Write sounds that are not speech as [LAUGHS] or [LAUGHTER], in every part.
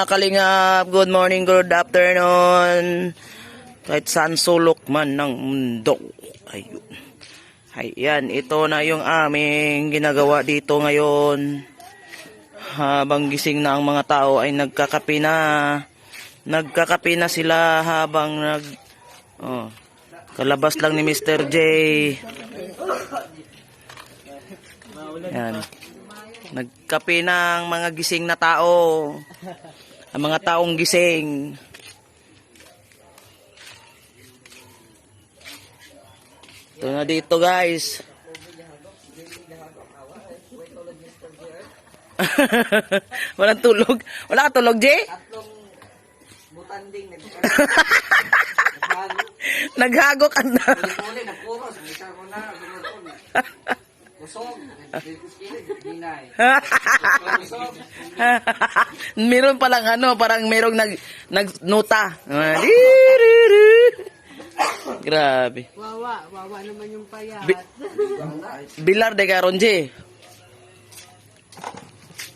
Mga kalingap, good morning, good afternoon. Kahit saan sulok man ng mundo. Ayun. Ayan, ito na yung aming ginagawa dito ngayon. Habang gising na ang mga tao ay nagkakape na. Nagkakape na sila habang nag... Oh, kalabas lang ni Mr. J. Yan. Nagkape ng mga gising na tao. Ang mga taong gising. Ito na dito guys. [LAUGHS] Walang tulog. Wala ka tulog, Jay? Butanding [LAUGHS] nag Naghago ka na. Uli na puro sa isa ko na kilig dinay. Kusog. [LAUGHS] meron palang ano, parang merong nag nagnota. Grabe. Wawa, wawa naman yung payat. Bi- Bilar de Garonje.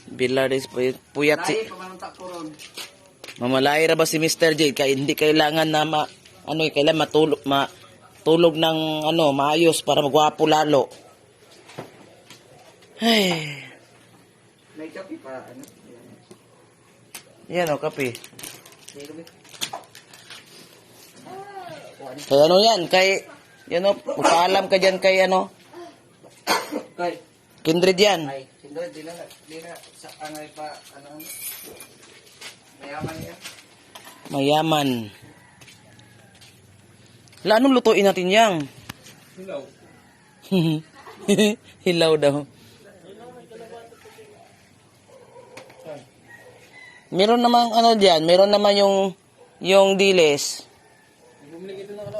Bilar de puyat, puyat si. Mamalay ra ba si Mr. J kay hindi kailangan na ma ano eh, kailangan matulog ma tulog ng ano maayos para magwapo lalo. Ay, May kapi pa ano. yan o kape. May kapi. Kay ano yan, kay yan o, paalam ka dyan kay ano, Kay kindred yan. ay sindot di na di na sa angay pa ano. ano. Mayaman niya. Mayaman. Wala, anong lutuin natin yang? Hello. [LAUGHS] Hilaw daw. Meron namang ano diyan, meron naman yung yung diles. Bumili ito ng ano.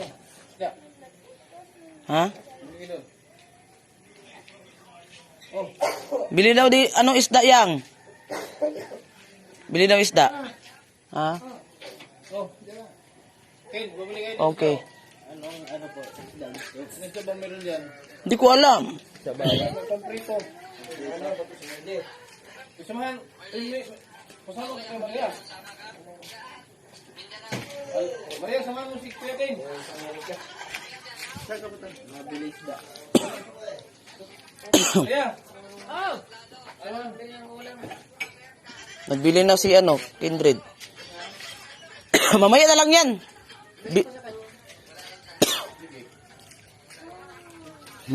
Ha? Ito. Bili daw di anong isda yang? Bili daw isda. Ha? Oh, diyan. Kay, bumili kayo. Okay. Ano ano po? Ganito ba meron diyan? Hindi ko alam. Sa. Pamprito. Ano sinende? Gusto mo yan? Pasama ka Maria. Ay, Maria, sama mo si Kuya Ken. Saan ka ba Mabilis ba? Maria! Oh! Ano? Nagbili na si ano, Kindred. [COUGHS] Mamaya na lang yan. Bi- [COUGHS]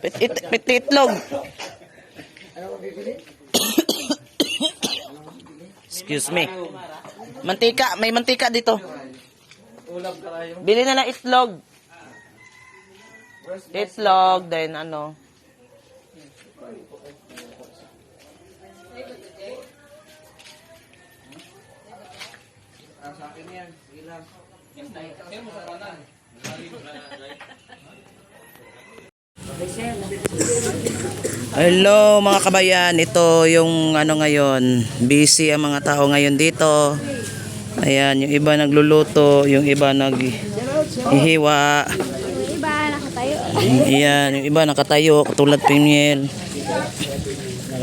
pit, it, pit, itlog. Excuse me. Mantika, may mantika dito. Bili na lang itlog. Itlog, then ano. Ah, sa akin yan. Sige lang. Sino mo sa kanan? Hello mga kabayan, ito yung ano ngayon, busy ang mga tao ngayon dito. Ayan, yung iba nagluluto, yung iba naghihiwa. Iba, nakatayo. Ayan, yung iba nakatayo, katulad Pimiel.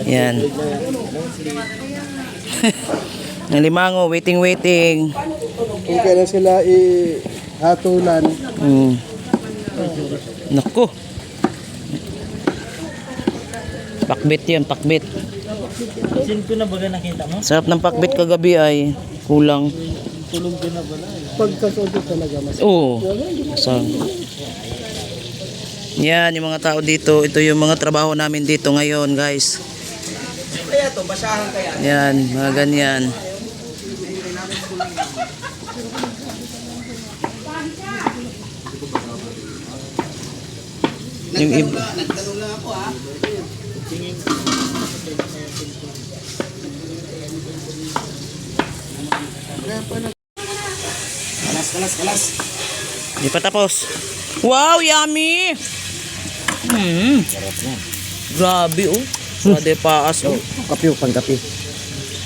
Ayan. [LAUGHS] Ang limango, waiting, waiting. Kung kailan sila ihatulan, Mm. Naku. Pakbit yan, pakbit. Sin ko na baga nakita mo? Sarap ng pakbit kagabi ay kulang. Tulog ka na pala. pagkasodo talaga mas Oo. So, yan, yung mga tao dito. Ito yung mga trabaho namin dito ngayon, guys. Kaya to, basahan kaya. Yan, mga ganyan. Yung iba, Nagtanong lang ako ha. Kalas, kalas, kalas. di pa tapos. Wow, yummy! Hmm. Grabe, oh. Sa de paas, oh. kape o pangkape.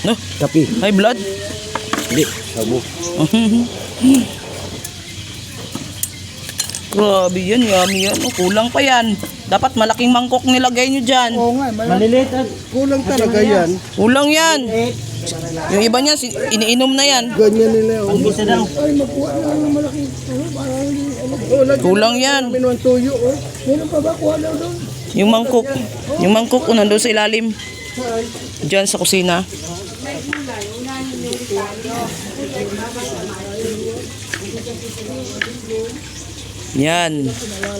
No? Kape. High blood? Hindi, sabo. [LAUGHS] Grabe yan, yummy yan. Oh, kulang pa yan. Dapat malaking mangkok nilagay nyo dyan. Oo nga, maliliit. Kulang talaga yan. Kulang yan. Yung iba niya, si- iniinom na yan. Ganyan nila. Ang gusto daw. Ay, magkuha na ng malaki. Oh, lagyan Kulang yan. ng tuyo. Oh. Meron pa ba? Kuha daw doon. Yung mangkok. Yung mangkok ko nandun sa ilalim. Diyan sa kusina. Yan.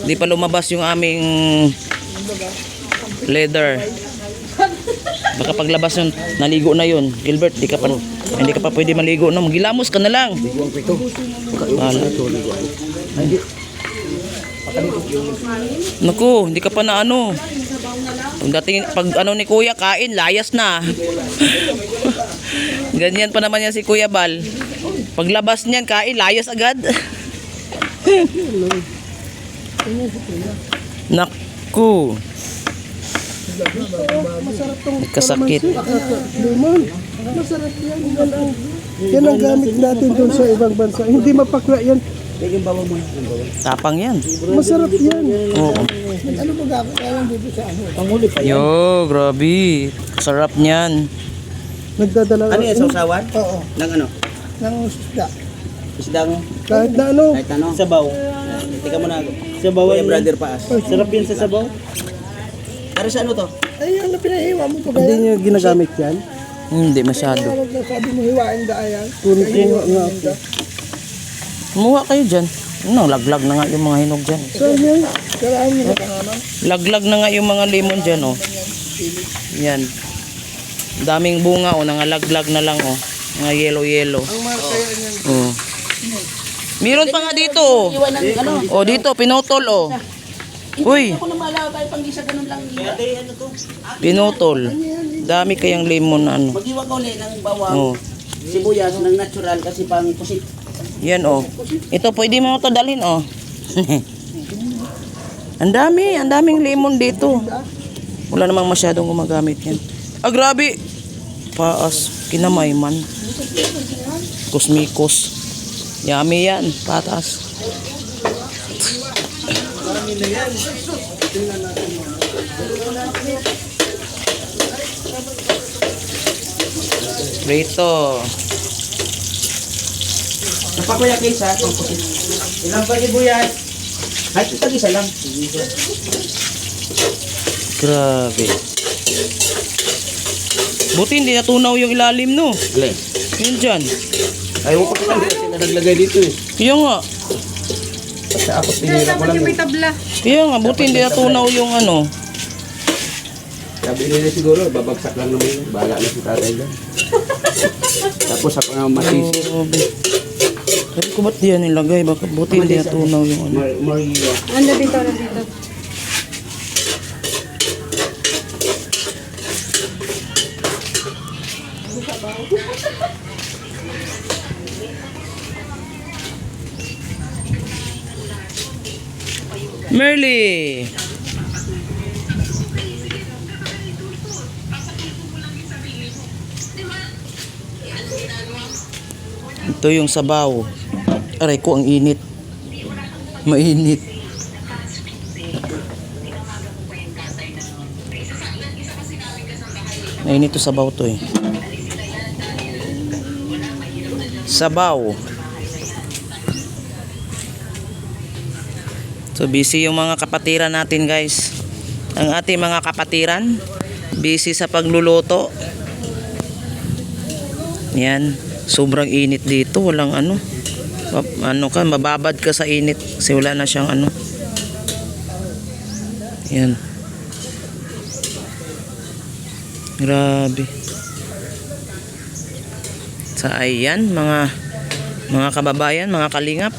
Di pa lumabas yung aming leather. Baka paglabas yun, naligo na yun. Gilbert, di ka pa, hindi ka pa pwede maligo. No? Magilamos ka na lang. Naku, hindi ka pa na ano. Pag dating, pag ano ni Kuya, kain, layas na. [LAUGHS] Ganyan pa naman yan si Kuya Bal. Paglabas niyan, kain, layas agad. [LAUGHS] Naku. Kasakit. Limon. Masarap yan. Yan ang, yan ang gamit natin doon sa ibang bansa. Hindi mapakla yan. Tapang yan. Masarap yan. Oo. Ano ba gagawin dito sa ano? Panguli pa Yo, grabe. Sarap niyan. Nagdadala. Ano yan, sausawan? Oo. Ng ano? Ng isda. Isdang Kahit na ano. kahit ano? Sabaw. Tika mo na ako. Sabaw Kuya brother paas. Sarap yun sa sabaw. Para sa ano to? Ay, ano pinahiwa mo pa ba Hindi niyo ginagamit yan? Hindi masyado. Sabi mo hiwain daayan. Kunti nga ako. Kumuha kayo dyan. Ano, laglag na nga yung mga hinog dyan. So yan, kailangan na pangalan. Laglag na nga yung mga lemon dyan, oh. Yan. Daming bunga, oh. Nangalaglag na lang, oh. Mga yellow-yellow. Ang marka yan yan. Oh. Meron pa nga dito, oh. Oh, dito, pinutol, oh. Uy. Pinutol. Dami kayang lemon na ano. Mag-iwan ka ulit ng bawang. Oh. Sibuyas ng natural kasi pang pusit. Yan, oh. Ito, pwede mo ito dalhin, oh. [LAUGHS] ang dami, ang daming lemon dito. Wala namang masyadong gumagamit yan. Ah, grabe. Paas. Kinamay man. Kusmikos. Yummy yan. Patas. Prito. Sa kuya kaysa, pang pusit. Ilang pa sibuyas? Kahit ito isa lang. Grabe. Buti hindi natunaw yung ilalim, no? Alin? Yun dyan. Ayaw ko pa naglagay dito eh. Kaya nga. Basta ako tinira ko lang. eh. tabla. Kaya nga, buti hindi natunaw yung ano. Sabi nila siguro, babagsak lang naman yun. Bahala na si tatay dyan. [LAUGHS] Tapos ako nga masisi. Grabe. Sabi ko ba't di yan nilagay? Baka buti hindi natunaw yung ano. Mar Maria. Ando dito, ando dito. Merly! Ito yung sabaw. Aray ko, ang init. Mainit. Mainit to sabaw to eh. Sabaw. So busy yung mga kapatiran natin guys. Ang ating mga kapatiran, busy sa pagluluto. Yan, sobrang init dito, walang ano. Ano ka, mababad ka sa init kasi wala na siyang ano. Yan. Grabe. Sa ayan, mga mga kababayan, mga kalingap.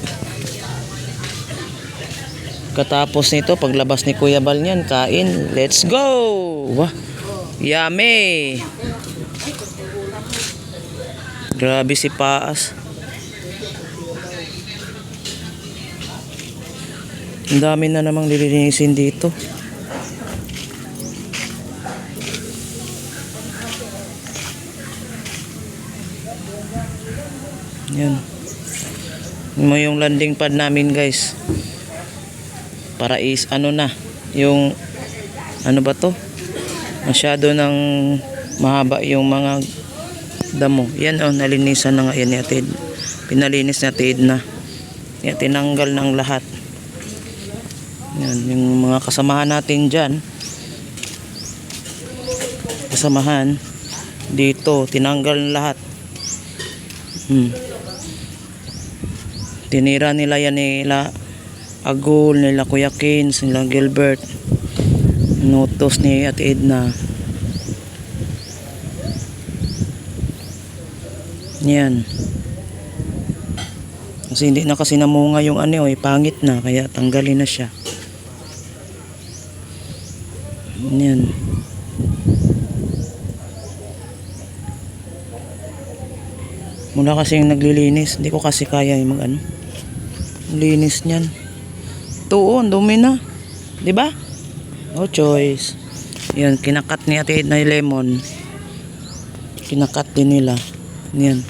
Katapos nito, paglabas ni Kuya Bal niyan, kain. Let's go! Wah, yummy! Grabe si Paas. Ang dami na namang lilinisin dito. Yan. Mo yung landing pad namin guys. Para is ano na yung ano ba to? Masyado ng mahaba yung mga damo. Yan oh nalinisan na nga yan ni Atid pinalinis ni Atid na. Yan, tinanggal ng lahat. Yan yung mga kasamahan natin dyan. Kasamahan. Dito tinanggal ng lahat. Hmm. tinira nila yan nila Agul, nila Kuya Kins, nila Gilbert. Nutos ni Ate Edna. Yan. Kasi hindi na kasi namunga yung ano eh, pangit na kaya tanggalin na siya. Yan. Mula kasi yung naglilinis hindi ko kasi kaya yung mag ano linis niyan tuon dumi na. Ba? No choice. Yan kinakat ni ate na lemon. Kinakat din nila. Yan.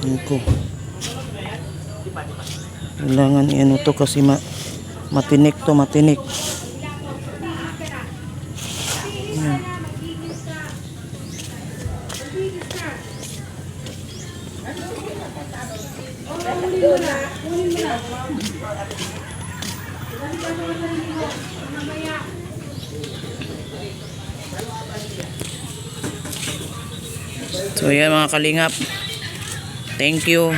Yan ko. Kailangan ano to kasi ma matinik to matinik So yan mga kalingap. Thank you.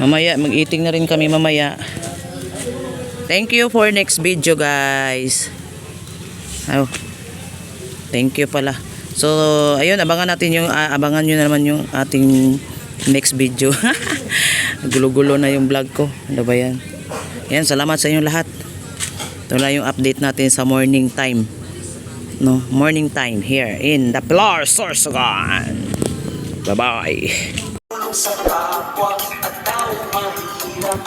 Mamaya mag-eating na rin kami mamaya. Thank you for next video guys. Oh. Thank you pala. So ayun abangan natin yung ah, abangan niyo naman yung ating next video. [LAUGHS] Gulo-gulo na yung vlog ko. Ano ba yan? Yan, salamat sa inyo lahat. Ito lang yung update natin sa morning time. No, morning time here in the Pilar Sorsogon. Bye-bye. sa kapwa at tao mahirap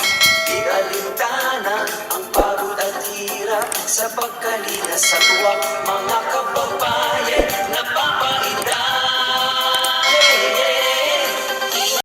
Di alintana ang pagod at hirap Sa pagkalina sa tuwa Mga kababayan Napapainda